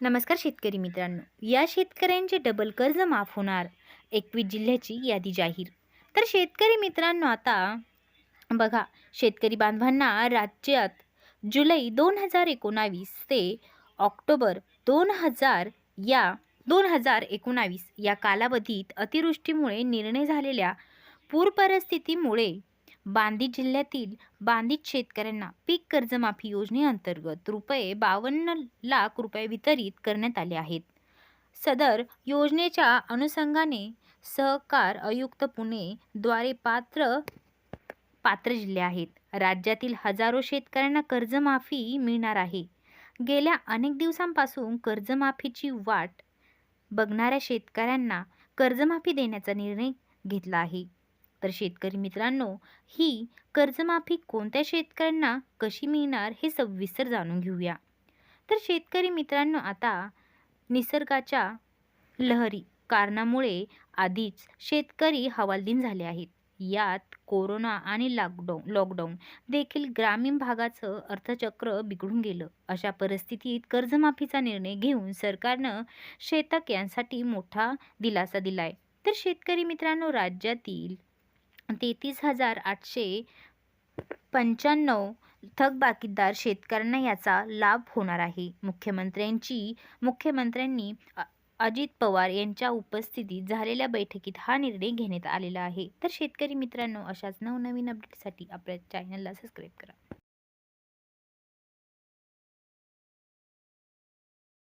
नमस्कार शेतकरी मित्रांनो. या शेतकऱ्यांचे डबल कर्ज माफ होणार एकवीस जिल्ह्याची यादी जाहीर. तर शेतकरी मित्रांनो आता बघा शेतकरी बांधवांना राज्यात जुलै दोन हजार एकोणावीस ते ऑक्टोबर दोन हजार या दोन हजार एकोणावीस या कालावधीत अतिवृष्टीमुळे निर्णय झालेल्या पूर परिस्थितीमुळे बांधित जिल्ह्यातील बांधित शेतकऱ्यांना पीक कर्जमाफी योजनेअंतर्गत रुपये बावन्न लाख रुपये वितरित करण्यात आले आहेत. सदर योजनेच्या अनुषंगाने सहकार आयुक्त पुणे द्वारे पात्र पात्र जिल्हे आहेत. राज्यातील हजारो शेतकऱ्यांना कर्जमाफी मिळणार आहे. गेल्या अनेक दिवसांपासून कर्जमाफीची वाट बघणाऱ्या शेतकऱ्यांना कर्जमाफी देण्याचा निर्णय घेतला आहे. तर शेतकरी मित्रांनो ही कर्जमाफी कोणत्या शेतकऱ्यांना कशी मिळणार हे सविस्तर जाणून घेऊया. तर शेतकरी मित्रांनो आता निसर्गाच्या लहरी कारणामुळे आधीच शेतकरी हवालदिन झाले आहेत. यात कोरोना आणि लॉकडाऊन लॉकडाऊन देखील ग्रामीण भागाचं अर्थचक्र बिघडून गेलं. अशा परिस्थितीत कर्जमाफीचा निर्णय घेऊन सरकारनं शेतक यांसाठी मोठा दिलासा दिलाय. तर शेतकरी मित्रांनो राज्यातील तेहतीस हजार आठशे पंच्याण्णव थकबाकीदार शेतकऱ्यांना याचा लाभ होणार आहे. मुख्यमंत्र्यांची मुख्यमंत्र्यांनी अजित पवार यांच्या उपस्थितीत झालेल्या बैठकीत हा निर्णय घेण्यात आलेला आहे. तर शेतकरी मित्रांनो अशाच नवनवीन अपडेटसाठी आपल्या चॅनलला सबस्क्राईब करा.